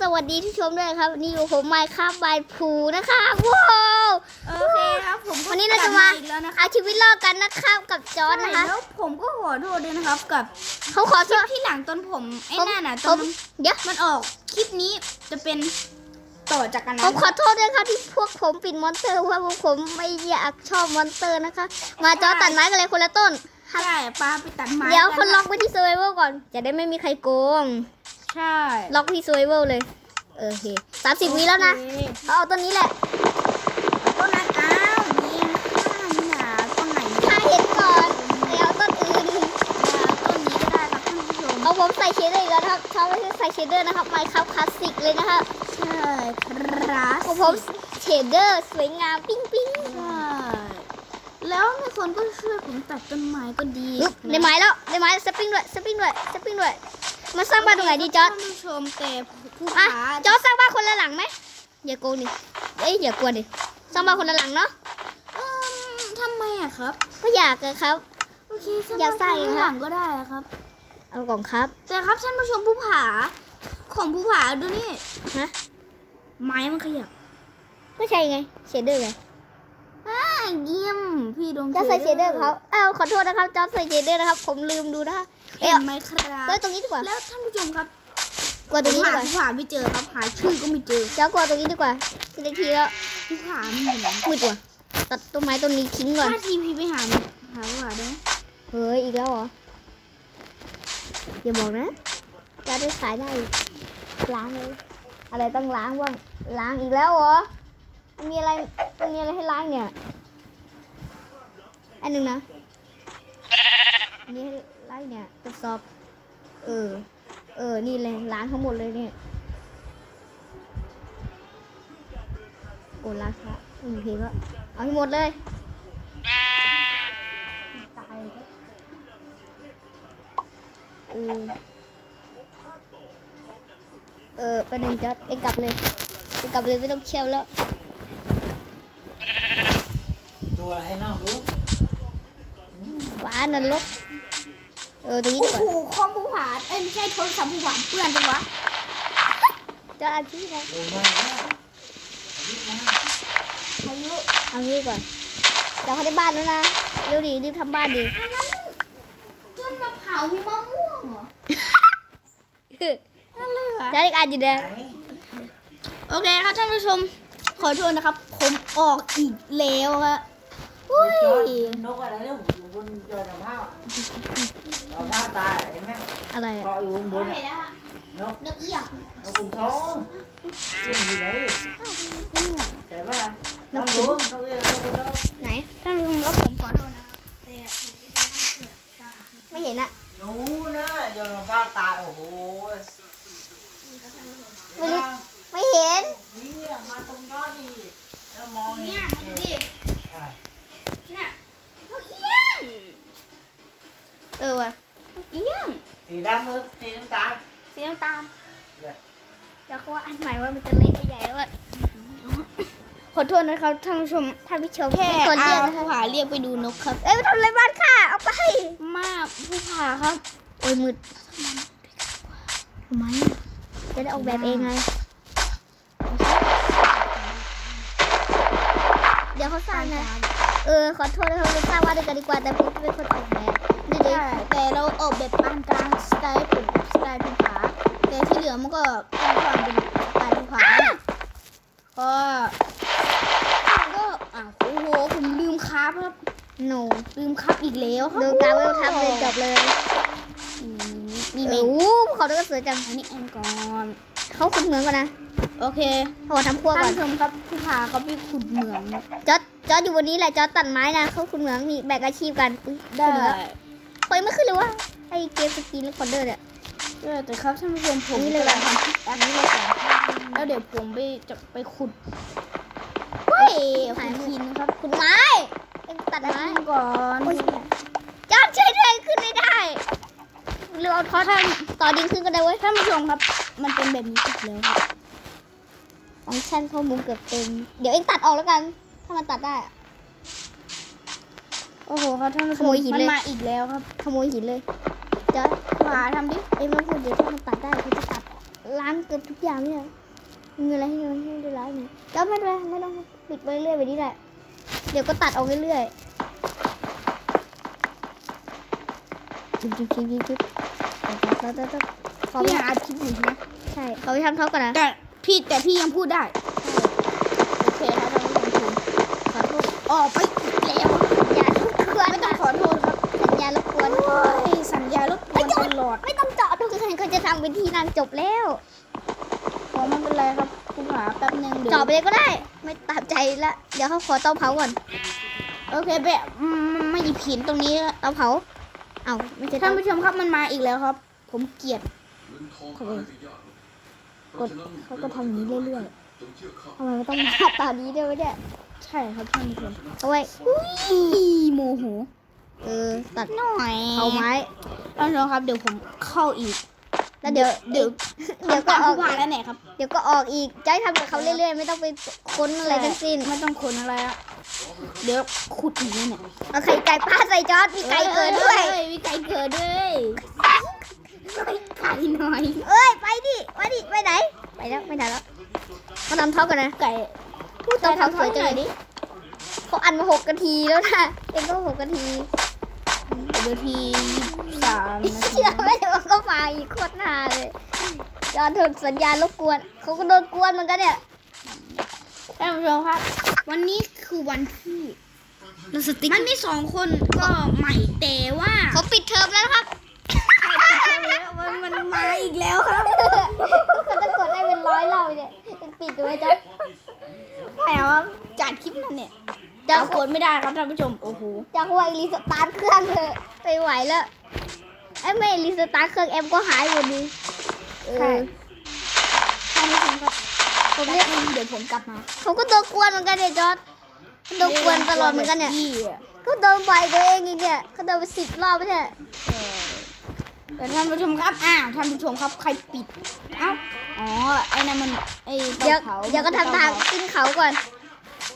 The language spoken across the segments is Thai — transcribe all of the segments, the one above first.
สวัสดีที่ชมด้วยครับนี่อยู่ผมไมค์ครับบายพูนะครับว้าวโอเคครับผมก็วันนี้เราจะมากลับอีกแล้วนะคะเอาชีวิตรอดกันนะครับกับจอร์ดนะคะ แล้วผมก็ขอโทษด้วยนะครับกับเขาขอโทษที่หลังตอนผมไอ้ผมนั่นน่ะตผอนมเดี๋ยว มันออกคลิปนี้จะเป็นต่อจากกันผนะมขอโทษด้วยครับที่พวกผมปิดมอนเตอร์เพราะว่าพวกผมไม่อยากชอบมอนเตอร์นะคะ มาจอร์ดตัดไม้กันเลยคนละต้น ใช่ปลาไปตัดไม้เดี๋ยวคนล็อกกัไว้ที่เซอร์ไวเวลก่อน จะได้ไม่มีใครโกง ใช่ล็อกที่เซอร์ไวเวลเลยเออโอเคสามสิบวิแล้วนะโอเคเอาเอาต้นนี้แหละต้นนั้นอ้าวนี่ข้านี่นะต้นไหนเนี่ยถ้าเห็นก่อนไม่เอาต้นอื่นต้นนี้ก็ได้ครับท่านผู้ชมเอาผมใส่เชดเดอร์อีกแล้วนะครับชอบไม่ใช่ใส่เชดเดอร์นะครับไมค์ครับคลาสสิกเลยนะครับใช่ครับของผมเชดเดอร์สวยงามปิ้งปิ้งใช่แล้วมีคนก็ช่วยผมตัดต้นไม้ก็ดีอึ๊บในไม้แล้วในไม้สปริงด้วยสปริงด้วยสปริงด้วย มาสร้างบ้านตรงไหนดีจอร์ดท่านผู้ชมแต่ผู้อะค้าจอร์ดสร้างบ้านคนละหลังไหมอย่าโกงดิเอ้ยอย่ากลัวดิสร้างบ้านคนละหลังเนาะเอิ่มทำไมอะครับ ก็อยากอะครับ โอเคอยากใส่ข้างคหรับลังก็ได้ครับ เอากล่องครับ แต่ครับท่านผู้ชมผู้ผา ของผู้ผาดูนี่ฮะ ไม้มันขยับก็ใช่ไงเชดเดอร์ไงอ่าเยี่ยมพี่ดวงจะใส่เชดเดอร์ครับอ้าวขอโทษนะครับจอร์ดใส่เชดเดอร์นะครับ ผมลืมดูนะคะเอ้เห็ยนไหมครับเอ้ยตรงนี้ดีกว่าแล้วท่านผู้ชมครับกลัวตรงนี้หาดีกว่าผู้ผาไม่เจอครับหาชื่อก็ไม่เจอจอร์ดกลัวตรงนี้ดีกว่าทีละทีแล้วผู้ผาไม่อยู่ไหนมืดว่ะตัดต้นไม้ต้นนี้ทิ้งก่อนถ้าทีพีไปหาหาผู้ผาได้ไหมเฮ้ยอีกแล้วเหรออย่าบอกนะจะได้ขายได้อีกล้างเลยอะไรต้องล้างบ้างล้างอีกแล้วเหรอมันมีอะไรมันมีอะไรให้ล้างเนี่ย อันหนึ่งนะอันนี้ให้ล้างเนี่ยทดสอบ เออ เออ นี่เลยล้างทั้งหมดเลยเนี่ยโอ้ล้างค่ะอืมเพลงก็เอาให้หมดเลยตายแล้วเออเออประเด็นจะเอ็งกลับเลยเอ็งกลับเลยไม่ต้องเชี่ยวแล้วตัวอะไรน้องรู้หวานนรกเออตรงนี้โอ้ดีกโหว่าคอมผู้ผาเอ้ยไม่ใช่โทรศัพท์ผู้ผาเพื่อนจังวะจะเอาที่ไหนดูมาแล้วพายุเอางี้ก่อนเดี๋ยวเขาได้บ้านแล้วนะเร็วดีรีบทำบ้านดีต้นมะพร้าวมีมะม่วงเหรอนั่นเลยเหรอจะได้อ่านอยู่เด้อไหนโอเคครับท่านผู้ชม ขอโทษนะครับ ผมออกอีกแล้วครับอุ้ย จอดนกอะไรเนี่ยอยู่บนจอดมะพร้าวมะพร้าวตายเห็นไหมอะไรอะเกาะอยู่บนบนเห็อะนแล้วนกนกเอี้ยงนกขุนทองขึ้นอยู่ไหนแต่ว่าน้องรู้นกเอี้ยงนกขุนทองไหนท่านผู้ชมครับผมขอโทษนะครับแต่ไม่เห็นอะหนูนะจอดมะพร้าวตายโอ้โหไม่รู้ไม่เห็นนี่มาตรงยอดนี่แล้วมองเนี่นี่ยมาดูดิ ใช่ เนี่ยนกเอี้ยง เออว่ะ นกเอี้ยง สีดำหรือสีน้ำตาลสีน้ำตาลแล้วเขาว่าอันใหม่ว่ามันจะเล็กจะใหญ่แล้วอะขอโทษนะครับท่านผู้ชมถ้าพี่ชมแค่เป็นคนเรียกอานะคะผู้ผาเรียกไปดูนกครับ เอ้ยมาทำอะไรบ้านค่ะเอาไปมากผู้ผาครับ โอ้ยมืดทำไมอะจะได้ออกแบบเองไง เดี๋ยวเขาสร้างนะ เออขอโทษนะครับเราสร้างว่าด้วยกันดีกว่าแต่ผมจะเป็นคนออกแบบ นี่ดิใช่แต่เราออกแบบปานกลางสไตล์ผมสไตล์ภูผาแต่ที่เหลือมันก็เป็นความเป็นสไตล์ภูผาเนี่ยก็ก็อะโอ้โหผมลืมครับครับโนลืมครับอีกแล้วครับดูการเวลคัพเลยจบเลยอืมนี่นี่เอเมงงอู้เขาดูก็สวยจังอันนี้แอนก่อนเขาขุดเหมืองก่อนนะโอเคเขาขอทำครัวก่ท่าอนนผู้ชมครับภูผาเขาไปขุดเหมืองจอดจอดอยู่บนนี้แหละจอดตัดไม้นะเขาขุดเหมืองนี่แบ่งอาชีพกันอุ๊ยได้ ขึ้นแล้วเฮ้ยไม่ขึ้นเลยว่าไอเกมสกีนคอนเดอร์เนี่ยเออแต่ครับท่านผู้ชมผมอันนี้เลยกำลังทำคลิปอันนี้เลยก่อนแล้วเดี๋ยวผมไปจะไปขุดเฮ้ยขุหายดมือหินครับขุดไม้เอ็งตัดตัดไม้หินก่อนโอ้ยจอดใช้แรงขึ้นไม่ได้เรือเอาทอดต่อดินขึ้นก็ได้เว้ยท่านผู้ชมครับ มันเป็นแบบนี้อีกแล้วครับฟังก์ชันข้อมูลเกือบเต็ม เดี๋ยวเอ็งตัดออกแล้วกัน ถ้ามันตัดได้อะ โอ้โหครับท่านผู้ชขโมยหินมัเลย มาอีกแล้วครับขโมยหินเลยจอดหาทำดิเอ็งไม่พูดเดี๋ยวถ้ามันตัดได้เขาจะตัดล้างเกือบทุกอย่างเนี่ยมีอะไรให้มันให้ได้ล้างเนี่ยแล้วไม่เป็นไรไม่ต้องปิดไปเรื่อยแบบนี้แหละ เดี๋ยวก็ตัดออกเรื่อยๆจิ๊บจิ๊บจิ๊บจิ๊บจิ๊บตัดตัดตัดตัดขอไปพี่หาหาคลิปอยู่ใช่ไหมใช่ขอไปทำเขาก่อนนะ แต่พี่แต่พี่ยังพูดได้โอเคครับท่านผู้ชมขอโทษออกไปอีก วนโอ้ยสัญญารบกวนตลอด ไม่ต้องเจาะทุกคนเขาจะทำเป็นที่นางจบแล้วขอไม่เป็นไรครับ คุณหาแป๊บนึงเดี๋ยวเจาะไปเลยก็ได้ ไม่ตามใจละ เดี๋ยวเขาขอเตาเผาก่อน โอเคแบบอืมมาหยิบหินตรงนี้เตาเผา เอ้าไม่ใช่ท่าเตานผู้ชมครับมันมาอีกแล้วครับ ผมเกลียดเขาเลยกดเขาก็ทำอย่างนี้เรื่อยๆทำไมมันต้องมาตอนนี้ด้วยวะเนี่ย ใช่ครับท่านผู้ชมเอาไว้อุ้ยโมโห เออตัดหน่อยเอาไม้ท่านผู้ชมครับ เดี๋ยวผมเข้าอีก แล้วเดี๋ยวเดี๋ยวเดี๋ยวก็ตามออกผู้ว่าแล้วไหนครับ เดี๋ยวก็ออกอีกจะให้ทำกับเขาเรื่อยๆ ไม่ต้องไปค้นอะไรทั้งสิ้น ไม่ต้องคนอะไรอะเดี๋ยวขุดอีกแล้วเนี่ยเอาไข่ไก่ป้าใส่จอร์ดมีไก่เกิดด้วยเอ้มีไก่เกิดด้วยไก่หน่อย เอ้ยไปดิไปดิไปไหน ไปแล้วไปไหนแล้วเขาทำเท้ากันนะไก่พูดเตาเผาสวยจังเลยดิเขาอันมาหกนาทีแล้วนะเองก็หกนาที เดี๋ยวทีสามนาทีเชื่อไหมว่าก็มาอีกโคตรนานเลยจอร์ดถูกสัญญาณรบกวนเขาก็โดนกวนเหมือนกันเนี่ยท่านผู้ชมครับ วันนี้คือวันที่เราสติ๊กมันมีสองคนก็ใหม่แต่ว่าเขาปิดเทอมแล้วนะครับมันมันมาอีกแล้วครับเขาจะกดได้เป็นร้อยเราเนี่ยยังปิดอยู่ไหมจ๊ะแต่ว่าจัดคลิปนั้นเนี่ยจะเอากดไม่ได้ครับท่านผู้ชมโอ้โหจะว่ารีสตาร์ทเครื่องเถอะ ไปไหวแล้วไอ้ไม่รีสตาร์ทเครื่องแอมก็หายหมดดิเอใช่อท่านผู้ชมครับผมแป๊เรียบกนึงเดี๋ยวผมกลับมาเขาก็โดนกวนเหมือนกันเนี่ยจอร์ดเขาโดนกวนตลอดเหมือนกันเนี่ยพี่อะก็โดนบ่อยตัวเองอีกเนี่ยเขาโดนไปสิบรอบแล้วเนี่ยแต่ท่านผู้ชมครับ อ้าวท่านผู้ชมครับ ใครปิด เอ้า อ๋อ ไอ้นั่นมัน ไอ้เดี๋ยวเตาเผาเดี๋ยวก็ทำทางขึ้นเขาก่อน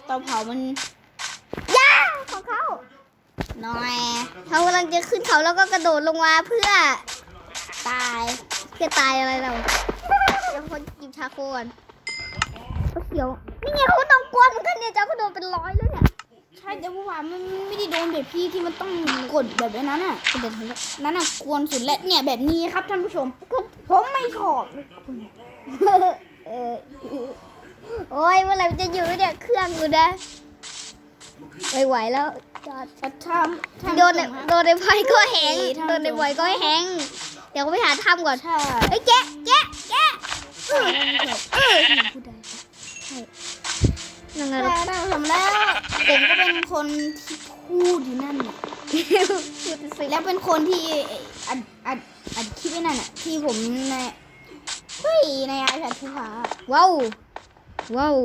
เตาเผามันย่าของเขา น้อยเขากำลังจะขึ้นเขาแล้วก็กระโดดลงมาเพื่อตายเพื่อตายอะไรเราเดี๋ยวคนกินชาโคก่อนเขาเขียวนี่ไงเขาก็ต้องกวนเหมือนกันเนี่ยจ้าเขาโดนเป็นร้อยแล้วเนี่ยใช่แต่ผู้ว่ามันไม่ได้โดนแบบพี่ที่มันต้องกดแบบนั้นน่ะกระโดดแล้วนั้นน่ะกวนสุดและเนี่ยแบบนี้ครับท่านผู้ชมผมไม่ชอบเออโอ้ยเมื่อไหร่มันจะอยู่เนี่ยเครื่องกูนะไม่ไหวแล้วจอดแต่ถ้า ท่านโดผู้นชในมครับโดนในไฟก็แหงท่านโดนในไฟก็แหงเดี๋ยวก็ไปหาถ้ำก่อนใช่เฮ้ยแกะแกะแกะเออเออใช่นั่งไงแต่ล่ะท่านผู้ชมแล้วผมก็เป็นคนที่พูดอยู่นั่นน่ะพูดสิแล้วเป็นคนที่อัดอัดอัดคลิปไว้นั่นน่ะที่ผมในเฮ้ยในไอแพดผู้ผาว้าวว้าว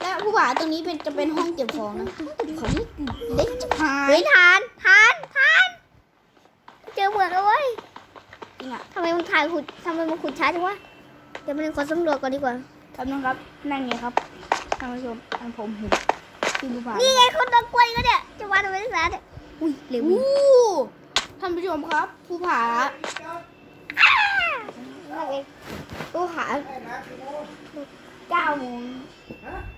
และผู้ผาตรงนี้เป็นจะเป็นห้องเก็บของนะห้องเก็บของนี่เด็กจะหายเฮ้ยทานทานทาน เจอเหมือนแล้วเว้ยจริงอะทำไมมันถ่ายขุดทำไมมันขุดช้าจังวะเดี๋ยวมันขอสำรวจก่อนดีกว่าแป๊บนึงครับนั่นไงครับท่านผู้ชมอันผมเห็นที่ผู้ผานี่ไงคนตะกล้วยก็เนี่ยจะวาดเอาไว้ที่ร้านเนี่ยอุ้ยเร็วอู้ท่านผู้ชมครับ ผู้ผานั่นเองตู้หาเก้าโมง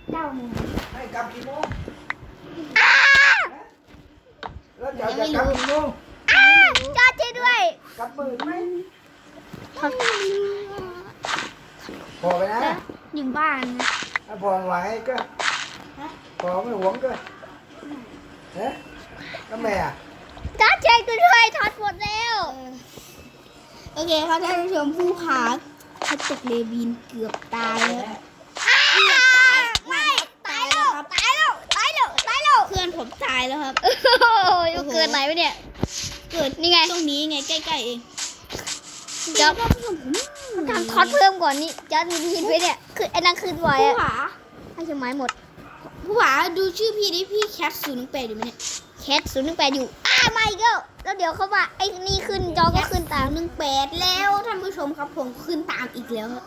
เก้าโมงให้กลับกี่โมงอ้าแล้วจะจะกลับกี่โมงอ้าจอดช่วยด้วยกลับมือไหมพอไปนะอยู่บ้านนะถ้าพอไหวก็พอไม่หวงก็เอ๊ะแล้วแม่อะจอดช่วยกูด้วยถอดหมดแล้วโอเคครับท่านผู้ชมผู้ผาเขาตกเลวินเกือบตายแล้ว ผมตายแล้วครับ โอ้ยมันเกินไหนวะเนี่ย เกิดนี่ไงตรงนี้ไงใกล้ๆเองจอดทำคอสเพิ่มก่อนนี่จอดมีพินไว้เนี่ย คือไอ้นั่นขึ้นไว้ผู้อะผาให้ชื่อไม้หมด ผู้ผาดูชื่อพี่ดิพี่แคทศูนย์แปดอยู่ไหมเนี่ย แคทศูนย์หนึ่งแปดอยู่ อ้าไม่ก็แล้วเดี๋ยวเขาว่าไอ้นี่ขึ้นจอก็ขึ้นตามหนึ่งแปดแล้วท่านผู้ชมครับผมขึ้นตามอีกแล้วครับ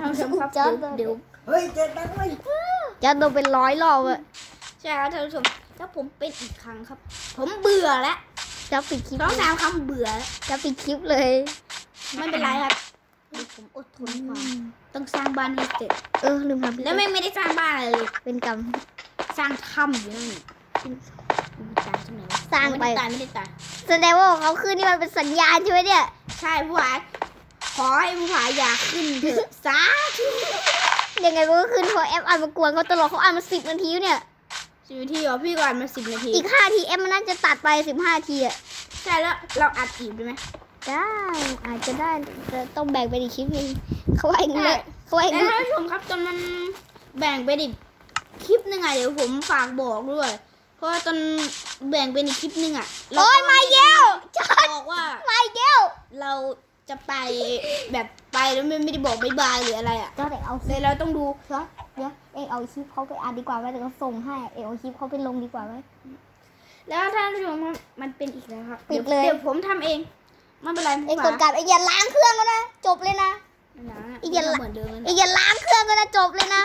ท่านผู้ชมครับจอเดี๋ยวเดี๋ยว เฮ้ยเจ็ดแบงค์เลย จะโดนเป็นร้อยรอบอะใช่ครับท่านผู้ชมถ้าผมเป็นอีกครั้งครับ ผมเบื่อแล้วจะปิดคลิปสองสามคำเบื่อแล้วจะปิดคลิปเลยผไม่เป็นไรครับเดี๋ยวผมอดทนความต้องสร้างบ้านให้เสร็จเออลืมทำแล้วไม่ไม่ได้สร้างบ้านอะไรเลยเป็นกรรมสร้างถ้ำอยู่นั่นนี่มันตายที่ไหนวะสร้างไปไม่ได้ตายไม่ได้ตายแสดงว่าของเขาขึ้นนี่มันเป็นสัญญาณใช่ไหมเนี่ย ใช่ผู้ผาขอให้ผู้ผาอยากขึ้นเถอะสาธุ ยังไงมันก็ขึ้นเพราะแอปอ่านมากวนเขาตลอดเขาอ่านมาสิบนาทีแล้วเนี่ยสิบนาทีเหรอพี่ก่อนมาสิบนาที อีกห้าทีแอปมันน่าจะตัดไปสิบห้าทีอะใช่แล้วเราอัดอีกได้ไหมได้อาจจะได้แต่ต้องแบ่งเป็นอีกคลิปหนึงเขาว่าอย่างนี้เลยเขาว่าอย่างแล้วนี้ท่านผู้ชมครับตอนมันแบ่งเป็นอีกคลิปหนึ่งอะเดี๋ยวผมฝากบอกด้วย เพราะว่าตอนแบ่งเป็นอีกคลิปหนึ่งอะเราโอ้ยมาเย้วจอดบอกว่า มาเย้วเรา จะไปแบบไปแล้วไม่ไม่ได้บอกบายบายหรืออะไรอะจอดเด็กเอาเลยเราต้องดูจอดเดี๋ยวเองเอาคลิปเขาไปอ่านดีกว่าไหมเดี๋ยวเขาส่งให้เองเอาคลิปเขาไปลงดีกว่าไหม แล้วท่านผู้ชมครับมันเป็นอีกแล้วครับปิดเดี๋ยวเลย เดี๋ยวผมทำเองไม่เป็นไรเองผู้กผาดกลับเองอย่าล้างเครื่องก็นะจบเลยนะไม่ล้างอะอีกอย่างละ เหมือนเดิมเอเลยงอย่าล้างเครื่องก็นะจบเลยนะ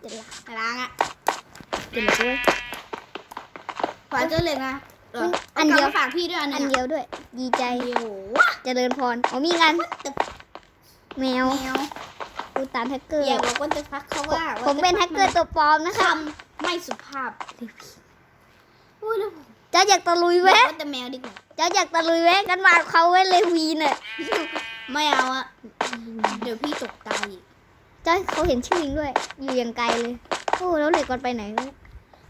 เดี๋ยวล้างไม่ล้างอะเดี๋ยวด้วยขวานเจอเลยนะ เมันอันเดียวากลับมาฝากพี่ด้วยอันหอันึนงเดียวด้วย ดีใจเดียวเจะเดินพรอ๋อมีงานแมวแมวกูตามแฮกเกอร์อย่าบอกว่าจะพักเขาว่าผมเป็นแฮกเกอร์ตัวปลอมนะคคะำไม่สุภาพอุ้ยแล้วผมเจ้าอยากตะลุยบไหมอกว่าแต่แมวดีกว่าเจ้าอยากตะลุยไหมกันมาเขาไว้เลยวีน่ะไม่เอาอะเดี๋ยวพี่ตกตายอีกเจ้าเขาเห็นชื่อเองด้วย อยู่อย่างไกลเลย โอ้แล้วเหล็กก่อนไปไหนวะ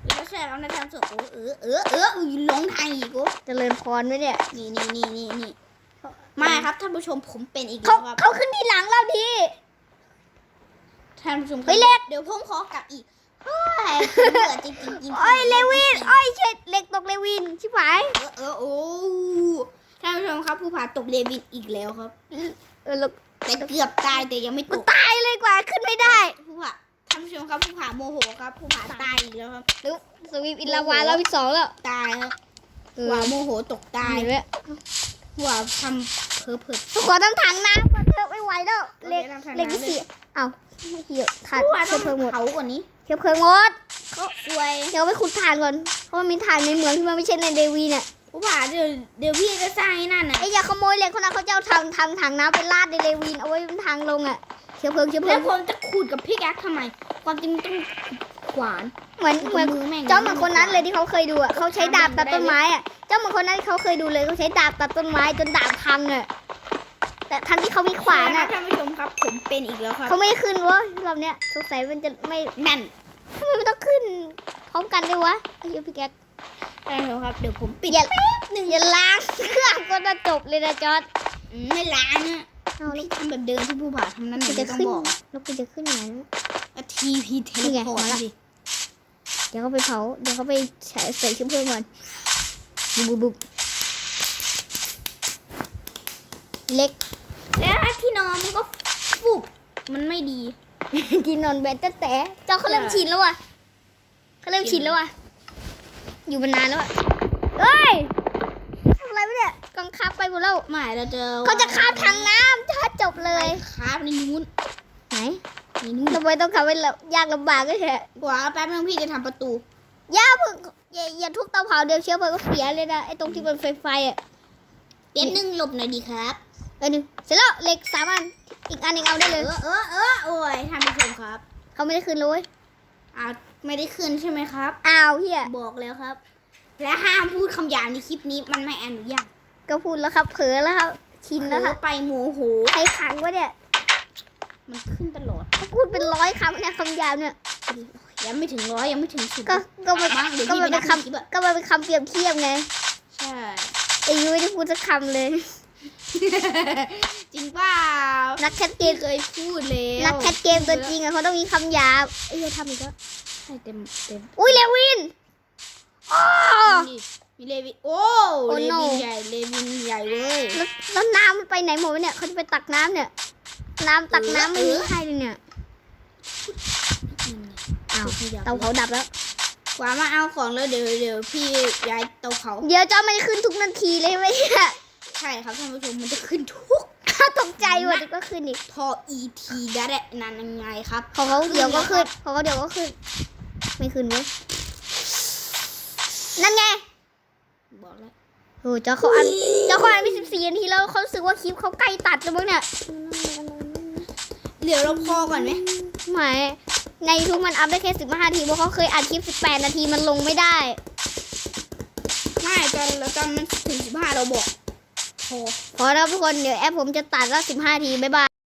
แล้วแช่แล้วในทางสดโอ้เออเออเอออุ้ยหลงทางอีกโอ้เจริญพรไหมเนี่ยนี่นี่นี่นี่นี่ไม่ครับท่านผู้ชมผมเป็นอีกเขาแล้วครับเขาขึ้นทีหลังเราทีท่านผู้ชมครับเฮ้ยเล็ก เดี๋ยวผมขอกลับอีกเฮ้ยผมเบื่อจริงๆจริงๆโอ้ยเลวินโอ้ยเช็ดเหล็กตกเลวินชิบหายเออเออโอ้ท่านผู้ชมครับผู้ผ่าตกเลวินอีกแล้วครับเออแล้วแต่เกือบตายแต่ยังไม่ตกตายเลยกว่าขึ้นไม่ได้ ผู้ผ่า ท่านผู้ชมครับผู้ผ่าโมโหครับผู้ผ่าตายอีกแล้วครับแล้วสวีปอินลาวาเราอีกสองแล้วตายครับเอหัอวโมโหตกตายเห็นไหมหัวทำเพ้อเพิดขอต้องถังน้ำก่อนเถอะไม่ไหวแล้วเหล็กโอเคทำถังเหล็กที่น้ำเลยสี่เอ้าไม่เหี่ยวขาดผู้ผ่าต้เชื้อองเพลิงหมดเผากว่านี้เชื้อเพลิงหมดก็สวยเดี๋ยวไปขุดถ่านก่อนเพราะมันมีถ่านในเมืองที่มันไม่ใช่ในเดวีเนี่ยผู้ผ่าเดี๋ยวเดี๋ยวพี่จะสร้างไอ้นั่นน่ะไอ้อย่าขโมยเหล็กคนนั้นเขาจะเอาทางทางถังน้ำไปลาดในเดวีนเอาไว้เป็นทางลงอะ เชื้อเพลิงเชื้อเพลิแล้งวผมจะขูดกับพี่แอ๊กทำไม ความจริงต้องขวาน เหมือนเหมือนมือแม่ง เจ้าเหมือนคนนั้นเลยที่เขาเคยดูอะเขาใช้ดาบตัดต้นไม้อะเจ้าเหมือนคนนั้นที่เขาเคยดูเลยเขาใช้ดาบตัดต้นไม้จนดาบพังอะแต่ทั้งที่เขามีขวานนะอะ ท่านผู้ชมครับ ผมเป็นอีกแล้วครับเขาไม่ได้ขึ้นเวะรอบเนี้ยสงสัยมันจะไม่นั่นทำไมมันต้องขึ้นพร้อมกันด้วยวะไอ้เหี้ยพี่แก๊กท่านผู้ชมครับ เดี๋ยวผมปิดอย่าหนึ่งอย่าล้างเครื่องก็จะจบเลยนะจอร์ด อืมไม่ล้างอะ เอาแล้วทำแบบเดิมที่ผู้ผ่าทำนั้นกูไม่จะต้องขึ้นบอกแล้วกูจะขึ้นยังไงนะทีพีเทนี่เลไงพอร์มาตละดิเดี๋ยวเขาไปเผา เดี๋ยวเขาไปใส่ใส่ชิ้นเพิ่มก่อนบุบบุบบุบเล็ก แล้วที่นอนมันก็ฟุบมันไม่ดีกินนอนแบนแต่แต่เจ้าเขาเริ่มชินแล้วอะเขาเริ่มชินแล้วอะอยู่มานานแล้วอะเฮ้ยทำอะไรไม่เนี่ย กองคับไปหมดแล้วไม่เราจะเขาจะคาบทางน้ำถ้าจบเลยคาบในนู้นไหนในนู้นทำไมต้องขับไปลำยากลำบากก็เถอะกว่าแป๊บนึงพี่จะทำประตูย่าเพิ่งอย่าอย่าทุบเตาเผาเดี๋ยวเชื้อเพลิงก็เสียเลยนะไอ้ตรงที่มันไฟไฟอะเดี๋ยวนึงหลบหน่อยดีครับเออหนึ่งเสร็จแล้วเหล็กสามอันอีกอันหนึงเอาได้เอเลยอเออเออโอ้ยท่านผู้ชมครับ เขาไม่ได้คืนเลยเว้ยอ่าไม่ได้ขึ้นใช่ไหมครับอ้าวเฮียบอกแล้วครับ และห้ามพูดคำหยาบในคลิปนี้มันไม่อนุญาต ก็พูดแล้วครับ เผลอแล้วครับ ชินเผลแล้วคอรับไปโมโหใครขังวะเนี่ย มันขึ้นตลอดเขาพูดเป็นร้อยคำเนี่ยคำยาวเนี่ย ยังไม่ถึงร้อยยังไม่ถึงสิบก็ก็มันบ้างเดี๋ยวก็พี่มันไปเป็นนับคลิปอะคำก็มันเป็นคำเปรียบเทียบไง ใช่แต่ยูไม่ได้พูดสักคำเลย จริงเปล่า นักแคทเกพี่มเคยพูดแล้วนักแคทเกมตัวจริงอะเขาต้องมีคำหยาบเอ้ยทำอีกแล้วใช่เต็มเต็มอุ้ยเลวินอ้อนี่ มีเลวินโอ้โอ้เล no วินใหญ่เลวินใหญ่เว้ย แล้วแล้วน้ำมันไปไหนหมดวะเนี่ยเขาจะไปตักน้ำเนี่ย น้ำตักน้ำไม่มีให้เลยเนี่ยอ้าวเตาเผาดับแล้ว กว่ามาเอาของแล้วเดี๋ยวเดี๋ยวพี่ย้ายเตาเผาเดี๋ยวจอมันจะขึ้นทุกนาทีเลยไหมเนี่ยใช่ครับท่านผู้ชมมันจะขึ้นทุกตกใจหมดเดี๋ยวก็ขึ้นอีกพอ ET ได้แหละนั่นยังไงครับของเขาเดี๋ยวก็ขึ้นของเขาเดี๋ยวก็ขึ้น ไม่ขึ้นเว้ยนั่นไง บอกแล้วโอ้เจ้าเขาอันเจ้าเขาอันมีสิบสี่นาทีแล้วเขารู้สึกว่าคลิปเขาใกล้ตัดแล้วมั้งเนี่ยเดี๋ยวเราพอก่อนไหมไม่ในทุกมันอัพได้แค่สิบห้านาทีเพราะเขาเคยอัดคลิปสิบแปดนาทีมันลงไม่ได้ ไม่ตอนเราตอนมันถึงสิบห้าเราบอกพอพอแล้วทุกคนเดี๋ยวแอปผมจะตัดแล้วสิบห้านาทีบ๊ายบาย